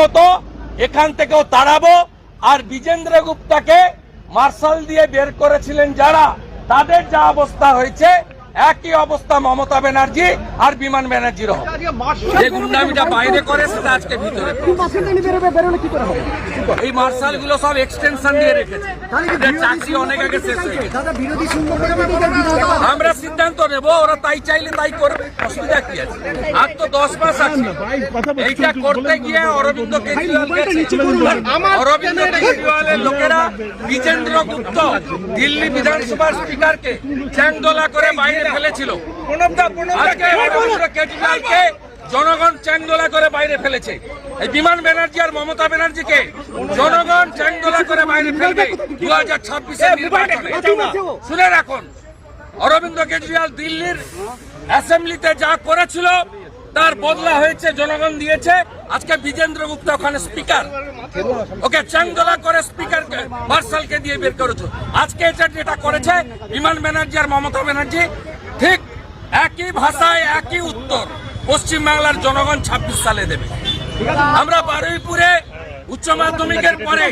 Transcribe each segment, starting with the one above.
মতো এখান থেকেও তাড়াবো। আর বিজেন্দ্র গুপ্তাকে মার্শাল দিয়ে বের করেছিলেন যারা, তাদের যা অবস্থা হয়েছে একই অবস্থা মমতা ব্যানার্জি আর বিমান ব্যানার্জির হবে। যে গুন্ডামিটা বাইরে করে সেটা আজকে ভিতরে এই মার্শালগুলো সব এক্সটেনশন দিয়ে রেখেছে। চাকরি অনেক আগে শেষ হয়ে গেছে। আমরা সিদ্ধান্ত নেব ওরা তাই চাইলে তাই করবে। অসুবিধা কি আছে? আর তো দশ মাস আছে। এইটা করতে গিয়ে অরবিন্দ কেজরিওয়াল অরবিন্দ কেজরিওয়ালের লোকেরা বিজেন্দ্র গুপ্ত দিল্লি বিধানসভার স্পিকারকে চ্যাংদোলা করে বাইরে ফেলেছিল। কেজরিওয়ালকে জনগণ চ্যাংদোলা করে বাইরে ফেলেছে। এই বিমান ব্যানার্জি আর মমতা ব্যানার্জিকে জনগণ চ্যাংদোলা করে বাইরে ফেলবে দু হাজার নির্বাচনে। শুনে রাখুন অরবিন্দ কেজরিওয়াল দিল্লির অ্যাসেম্বলিতে যা করেছিল তার বদলা হয়েছে জনগণ দিয়েছে। আজকে বিজেন্দ্র গুপ্তা ওখানে স্পিকার। ওকে চাংদোলা করে স্পিকার মার্শালকে দিয়ে বের করেছে। আজকে এটা যেটা করেছে বিমান ব্যানার্জি আর মমতা ব্যানার্জি একই ভাষায় একই উত্তর পশ্চিম বাংলার জনগণ ছাব্বিশ সালে দেবে। আমরা বারুইপুরে উচ্চ মাধ্যমিকের পরে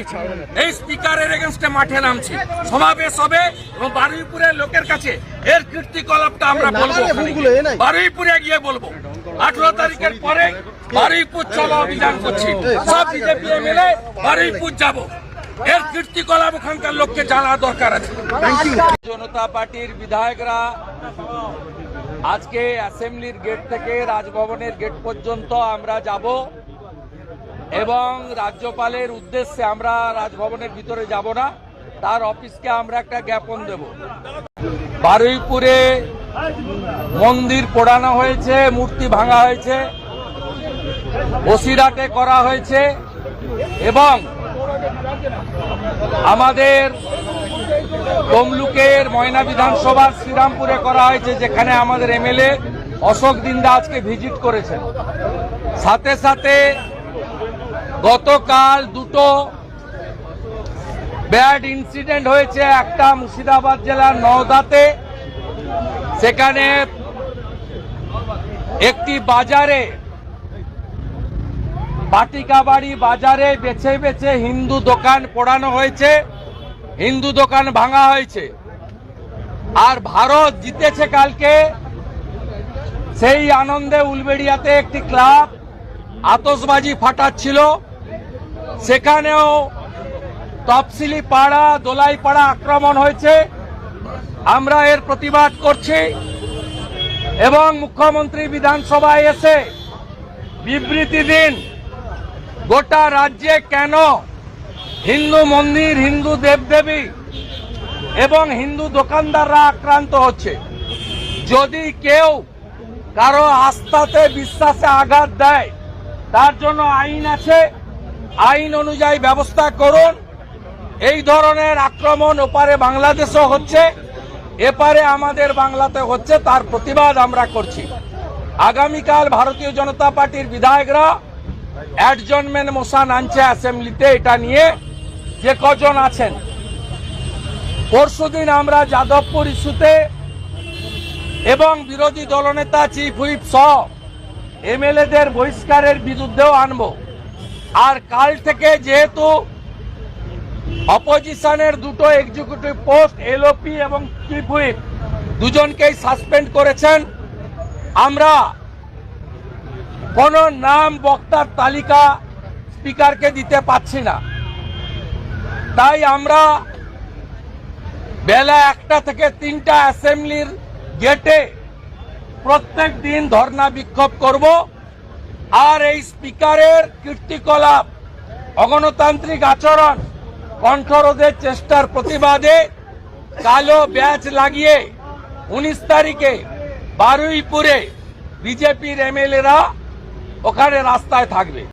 এই স্পিকারের এগেনস্টে মাঠে নামছি। সমাবেশ হবে এবং বারুইপুরের লোকের কাছে এর কীর্তিকলাপটা আমরা বলব বারুইপুরে গিয়ে বলব। আঠারো তারিখের পরে বারুইপুর চলো অভিযান করছি। সব বিজেপি এমএলএ বারুইপুর যাব। এর কীর্তিকলাপ ওখানকার লোককে জানা দরকার আছে। জনতা পার্টির বিধায়করা আজকে অ্যাসেম্বলির গেট থেকে রাজভবনের গেট পর্যন্ত আমরা যাব এবং রাজ্যপালের উদ্দেশ্যে আমরা রাজভবনের ভিতরে যাব না, তার অফিসকে আমরা একটা জ্ঞাপন দেব। বারুইপুরে মন্দির পোড়ানো হয়েছে, মূর্তি ভাঙা হয়েছে, বসিরহাটে করা হয়েছে এবং আমাদের তমলুকের ময়না বিধানসভার শ্রীরামপুরে করা হয়েছে, যেখানে আমাদের এমএলএ অশোক দিন্দা আজকে ভিজিট করেছেন। সাথে সাথে গতকাল দুটো ব্যাড ইনসিডেন্ট হয়েছে, একটা মুর্শিদাবাদ জেলার নওদাতে, সেখানে একটি বাজারে, বাটিকাবাড়ি বাজারে বেছে বেছে হিন্দু দোকান পোড়ানো হয়েছে। হিন্দু দোকান ভাঙা হয়েছে। আর ভারত জিতেছে কালকে সেই আনন্দে উলবেড়িয়াতে একটি ক্লাব আতসবাজি ফাটাচ্ছিল। সেখানেও তফসিলি পাড়া, দোলাই পাড়া আক্রমণ হয়েছে। আমরা এর প্রতিবাদ করছি এবং মুখ্যমন্ত্রী বিধানসভায় এসে বিবৃতি দিন, গোটা রাজ্যে কেন হিন্দু মন্দির, হিন্দু দেবদেবী এবং হিন্দু দোকানদাররা আক্রান্ত হচ্ছে। যদি কেউ কারও আস্থাতে, বিশ্বাসে আঘাত দেয়, তার জন্য আইন আছে। আইন অনুযায়ী ব্যবস্থা করুন। এই ধরনের আক্রমণ ওপারে বাংলাদেশও হচ্ছে, এপারে আমাদের বাংলাতে হচ্ছে, তার প্রতিবাদ আমরা করছি। আগামীকাল ভারতীয় জনতা পার্টির বিধায়করা অ্যাডজনমেন্ট মোশন আনছে অ্যাসেম্বলিতে এটা নিয়ে। যে কজন আছেন? পরশুদিন আমরা যাদবপুর ইস্যুতে এবং বিরোধী দলনেতা চিফ হুইপ সহ এমএলএদের বহিষ্কারের বিরুদ্ধেও আনব। আর কাল থেকে যেহেতু অপোজিশনের দুটো এক্সিকিউটিভ পোস্ট এলওপি এবং চিফ হুইপ দুজনকেই সাসপেন্ড করেছেন, আমরা কোন নাম বক্তার তালিকা স্পিকারকে দিতে পাচ্ছি না। তাই আমরা বেলা একটা থেকে তিনটা অ্যাসেম্বলির গেটে প্রত্যেক দিন ধর্ণা বিক্ষোভ করব আর এই স্পিকারের কীর্তিকলাপ, অগণতান্ত্রিক আচরণ কণ্ঠরোধের চেষ্টার প্রতিবাদে কালো ব্যাচ লাগিয়ে উনিশ তারিখে বারুইপুরে বিজেপির এমএলএরা ওখানে রাস্তায় থাকবে।